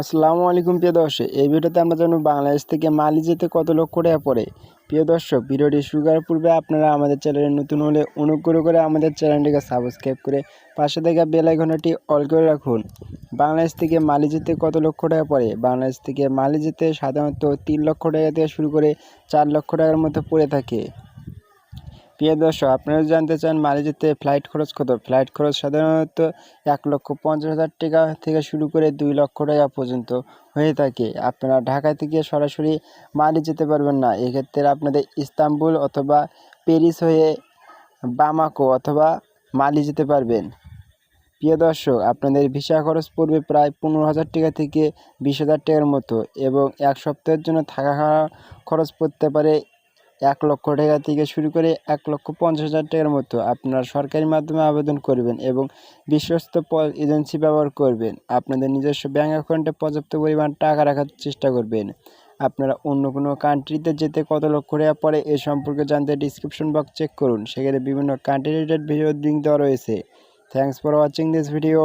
আসসালামু আলাইকুম প্রিয় দর্শক, এই ভিডিওতে আমরা জানব বাংলাদেশ থেকে মালি যেতে কত লক্ষ টাকা পড়ে। প্রিয় দর্শক, ভিডিওটি শুরু করার পূর্বে আপনারা আমাদের চ্যানেলে নতুন হলে অনুগ্রহ করে আমাদের চ্যানেলটিকে সাবস্ক্রাইব করে পাশে থাকা বেল আইকনটি অল করে রাখুন। বাংলাদেশ থেকে মালি যেতে কত লক্ষ টাকা পড়ে? বাংলাদেশ থেকে মালি যেতে সাধারণত তিন লক্ষ টাকা থেকে শুরু করে চার লক্ষ টাকার মতো পড়ে থাকে। প্রিয় দর্শক, আপনারা জানতে চান মালি যেতে ফ্লাইট খরচ কত ফ্লাইট খরচ সাধারণত এক লক্ষ পঞ্চাশ হাজার টাকা থেকে শুরু করে দুই লক্ষ টাকা পর্যন্ত হয়ে থাকে। আপনারা ঢাকা থেকে সরাসরি মালি যেতে পারবেন না। এক্ষেত্রে আপনাদের ইস্তাম্বুল অথবা প্যারিস হয়ে বামাকো অথবা মালি যেতে পারবেন। প্রিয় দর্শক, আপনাদের ভিসা খরচ পড়বে প্রায় পনেরো হাজার টাকা থেকে বিশ হাজার টাকার মতো এবং এক সপ্তাহের জন্য থাকা খাওয়া খরচ পড়তে পারে এক লক্ষ টাকা থেকে শুরু করে এক লক্ষ পঞ্চাশ হাজার টাকার মতো আপনারা সরকারি মাধ্যমে আবেদন করবেন এবং বিশ্বস্ত এজেন্সি ব্যবহার করবেন। আপনাদের নিজস্ব ব্যাঙ্ক অ্যাকাউন্টে পর্যাপ্ত পরিমাণ টাকা রাখার চেষ্টা করবেন। আপনারা অন্য কোনো কান্ট্রিতে যেতে কত লক্ষ টাকা পড়ে এ সম্পর্কে জানতে ডিসক্রিপশন বক্স চেক করুন। সেখানে বিভিন্ন কান্ট্রি রিলেটেড ভিডিও লিঙ্ক দেওয়া রয়েছে। Thanks for watching this video